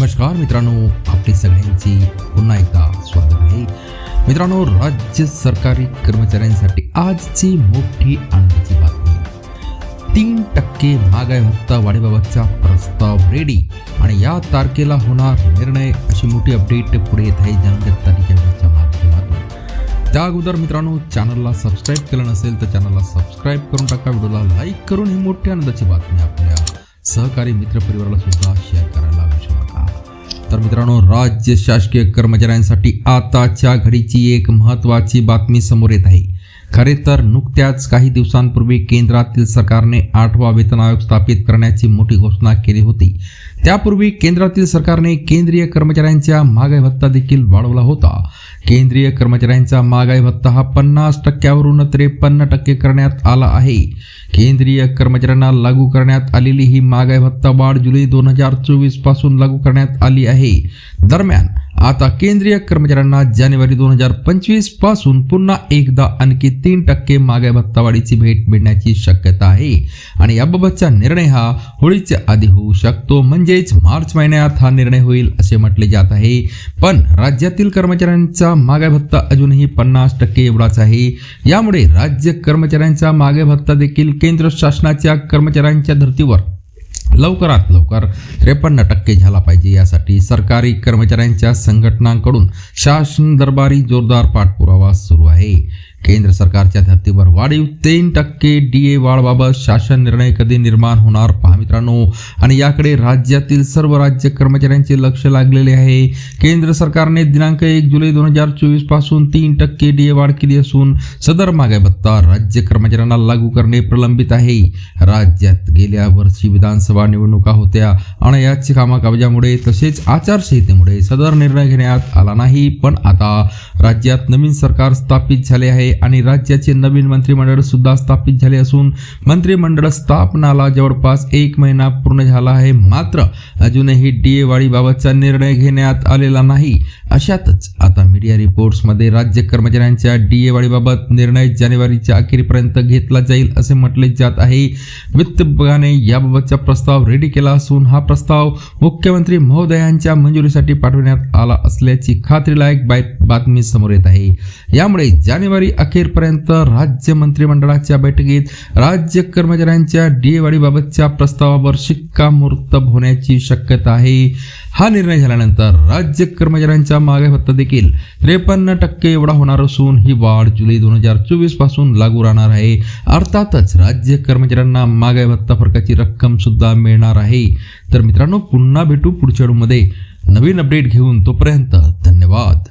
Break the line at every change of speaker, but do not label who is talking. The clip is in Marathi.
नमस्कार मित्रांनो आपली सगळ्यांची पुन्हा एकदा स्वागत आहे. मित्रांनो राज्य सरकारी कर्मचाऱ्यांसाठी आजची मोठी आनंदाची बातमी. तीन टक्के महागाई भत्ता वाढीबाबतचा प्रस्ताव रेडी आणि या तारखेला होणार निर्णय अशी मोठी अपडेट पुढे येत आहे जाणून घेत माध्यमातून. त्या अगोदर मित्रांनो चॅनलला सबस्क्राईब केलं नसेल तर चॅनलला सबस्क्राईब करून टाका. व्हिडिओला लाईक करून ही मोठी आनंदाची बातमी आपल्या सहकारी मित्रपरिवाराला सुद्धा शेअर करायला तर मित्रांनो राज्य शासकीय कर्मचाऱ्यांसाठी आताच्या घडीची एक महत्त्वाची बातमी समोर येत आहे. खरे तर नुकत्याच काही दिवसांपूर्वी केंद्रातील सरकारने आठवा वेतन आयोग स्थापित करण्याची मोठी घोषणा केली होती. त्यापूर्वी केंद्रातील सरकारने केंद्रीय कर्मचाऱ्यांच्या महागाई भत्ता देखील वाढवला होता. केंद्रीय कर्मचाऱ्यांचा महागाई भत्ता हा पन्नास टक्क्यावरून त्रेपन्न टक्के करण्यात आला आहे. केंद्रीय कर्मचाऱ्यांना लागू करण्यात आलेली ही महागाई भत्ता वाढ जुलै दोन हजार चोवीसपासून लागू करण्यात आली आहे. दरम्यान आता केंद्रीय कर्मचाऱ्यांना जानेवारी दोन हजार पंचवीसपासून पुन्हा एकदा आणखी तीन टक्के मागे भत्तावाढीची भेट मिळण्याची शक्यता आहे. आणि याबाबतचा निर्णय हा होळीच्या आधी होऊ शकतो. म्हणजेच मार्च महिन्यात हा निर्णय होईल असे म्हटले जात आहे. पण राज्यातील कर्मचाऱ्यांचा मागे भत्ता अजूनही पन्नास टक्के एवढाच आहे. यामुळे राज्य कर्मचाऱ्यांचा मागे भत्ता देखील केंद्र शासनाच्या कर्मचाऱ्यांच्या धर्तीवर लवकरात लवकर त्रेपन्न टक्के झाला पाहिजे. यासाठी सरकारी कर्मचाऱ्यांच्या संघटनांकडून शासन दरबारी जोरदार पाठपुरावा सुरू आहे. केंद्र सरकारच्या धर्तीवर वाढीव तीन टक्के डी ए वाढबाबत शासन निर्णय कधी निर्माण होणार? पहा मित्रांनो. आणि याकडे राज्यातील सर्व राज्य कर्मचाऱ्यांचे लक्ष लागलेले आहे. केंद्र सरकारने दिनांक एक जुलै दोन हजार चोवीसपासून तीन टक्के डी ए वाढ केली असून सदर महागाई भत्ता राज्य कर्मचाऱ्यांना लागू करणे प्रलंबित आहे. राज्यात गेल्या वर्षी विधानसभा निवडणुका होत्या आणि याची कामाकाजामुळे तसेच आचारसंहितेमुळे सदर निर्णय घेण्यात आला नाही. पण आता राज्यात नवीन सरकार स्थापित झाले आहे. आणि राज्याचे नवीन मंत्रिमंडळ सुद्धा स्थापित झाले असून मंत्रिमंडळ स्थापनाला जवळपास एक महिना पूर्ण झाला आहे. मात्र अजूनही डी ए वाढीबाबतचा निर्णय घेण्यात आलेला नाही. अशातच आता मीडिया रिपोर्ट्समध्ये राज्य कर्मचाऱ्यांच्या डी ए वाढीबाबत निर्णय जानेवारीच्या अखेरीपर्यंत घेतला जाईल असे म्हटले जात आहे. वित्त विभागाने याबाबतचा प्रस्ताव रेडी केला असून हा प्रस्ताव मुख्यमंत्री महोदयांच्या मंजुरीसाठी पाठवण्यात आला असल्याची खात्रीलायक बातमी समोर येत आहे. यामुळे जानेवारी अखेरपर्यंत राज्य मंत्रिमंडळाच्या बैठकीत राज्य कर्मचाऱ्यांच्या डी ए प्रस्तावावर शिक्कामोर्तब होण्याची शक्यता आहे. हा निर्णय झाल्यानंतर राज्य कर्मचाऱ्यांचा महागाई भत्ता देखील त्रेपन्न टक्के एवढा होणार असून ही वाढ जुलै दोन हजार चोवीसपासून लागू राहणार आहे. अर्थातच राज्य कर्मचाऱ्यांना महागाई भत्ता फरकाची रक्कम सुद्धा मिळणार आहे. तर मित्रांनो पुन्हा भेटू पुढच्या मध्ये. नवीन अपडेट घेऊन तोपर्यंत धन्यवाद.